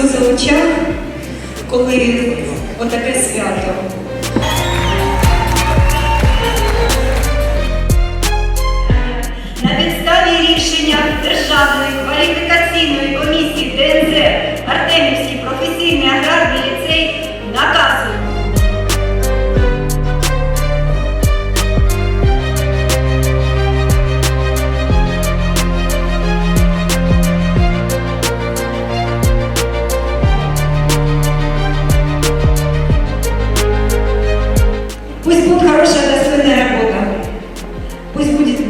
сльози в очах, коли отаке свято.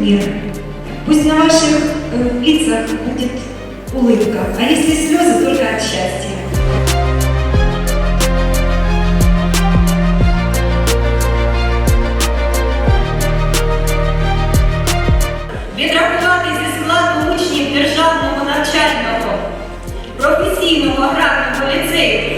пусть будет мир, пусть на ваших э, лицах будет улыбка, а если слезы, только от счастья. відрахувати зі складу учнів Державного навчального професійного аграрного ліцею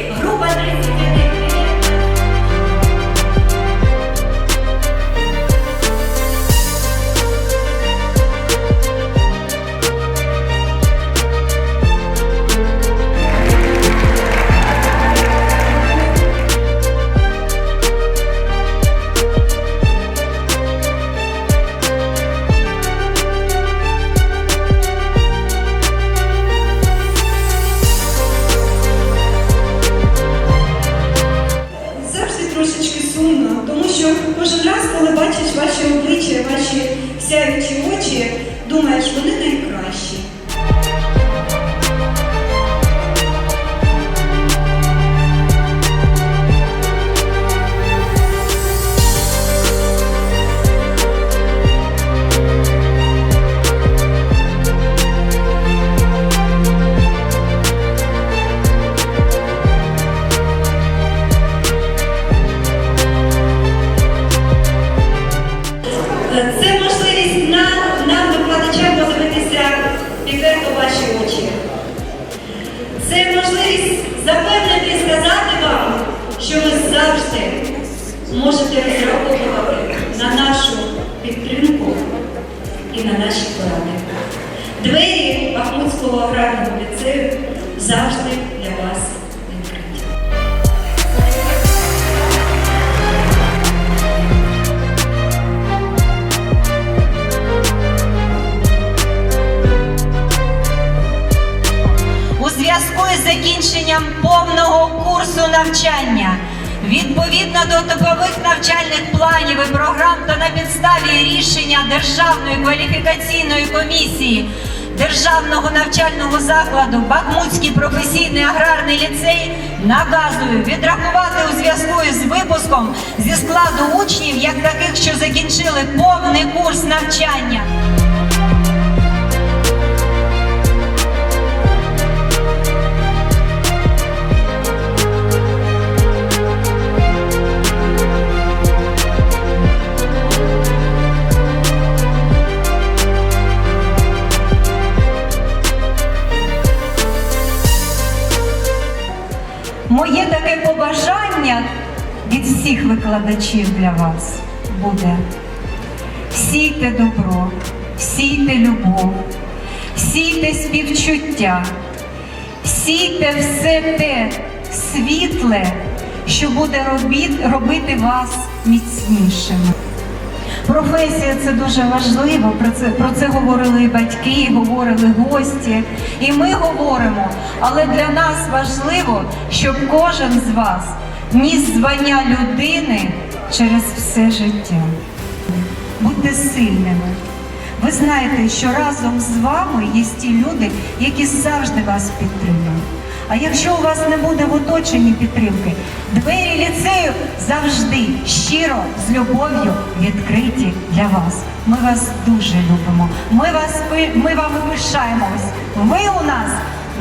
Кожен раз, коли бачиш ваші обличчя, ваші сяючі очі, думаєш, вони найкращі. Очі. Це можливість запевнити і сказати вам, що ви завжди можете розраховувати на нашу підтримку і на наші поради. Двері Бахмутського аграрного ліцею завжди зв'язку із закінченням повного курсу навчання. Відповідно до типових навчальних планів і програм та на підставі рішення Державної кваліфікаційної комісії Державного навчального закладу Бахмутський професійний аграрний ліцей наказую відрахувати у зв'язку із випуском зі складу учнів як таких, що закінчили повний курс навчання. Моє таке побажання від всіх викладачів для вас буде. Сійте добро, сійте любов, сійте співчуття, сійте все те світле, що буде робити вас міцнішими. Професія це дуже важливо. Про це про це говорили і батьки, говорили гості. І ми говоримо. Але для нас важливо, щоб кожен з вас ніс звання людини через все життя. Будьте сильними. Ви знаєте, що разом з вами є ті люди, які завжди вас підтримують. А якщо у вас не буде в оточенні підтримки, двері завжди щиро з любов'ю відкриті для вас. Ми вас дуже любимо. Ми вас ми вами пишаємось. Ви у нас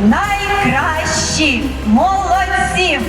найкращі молодці!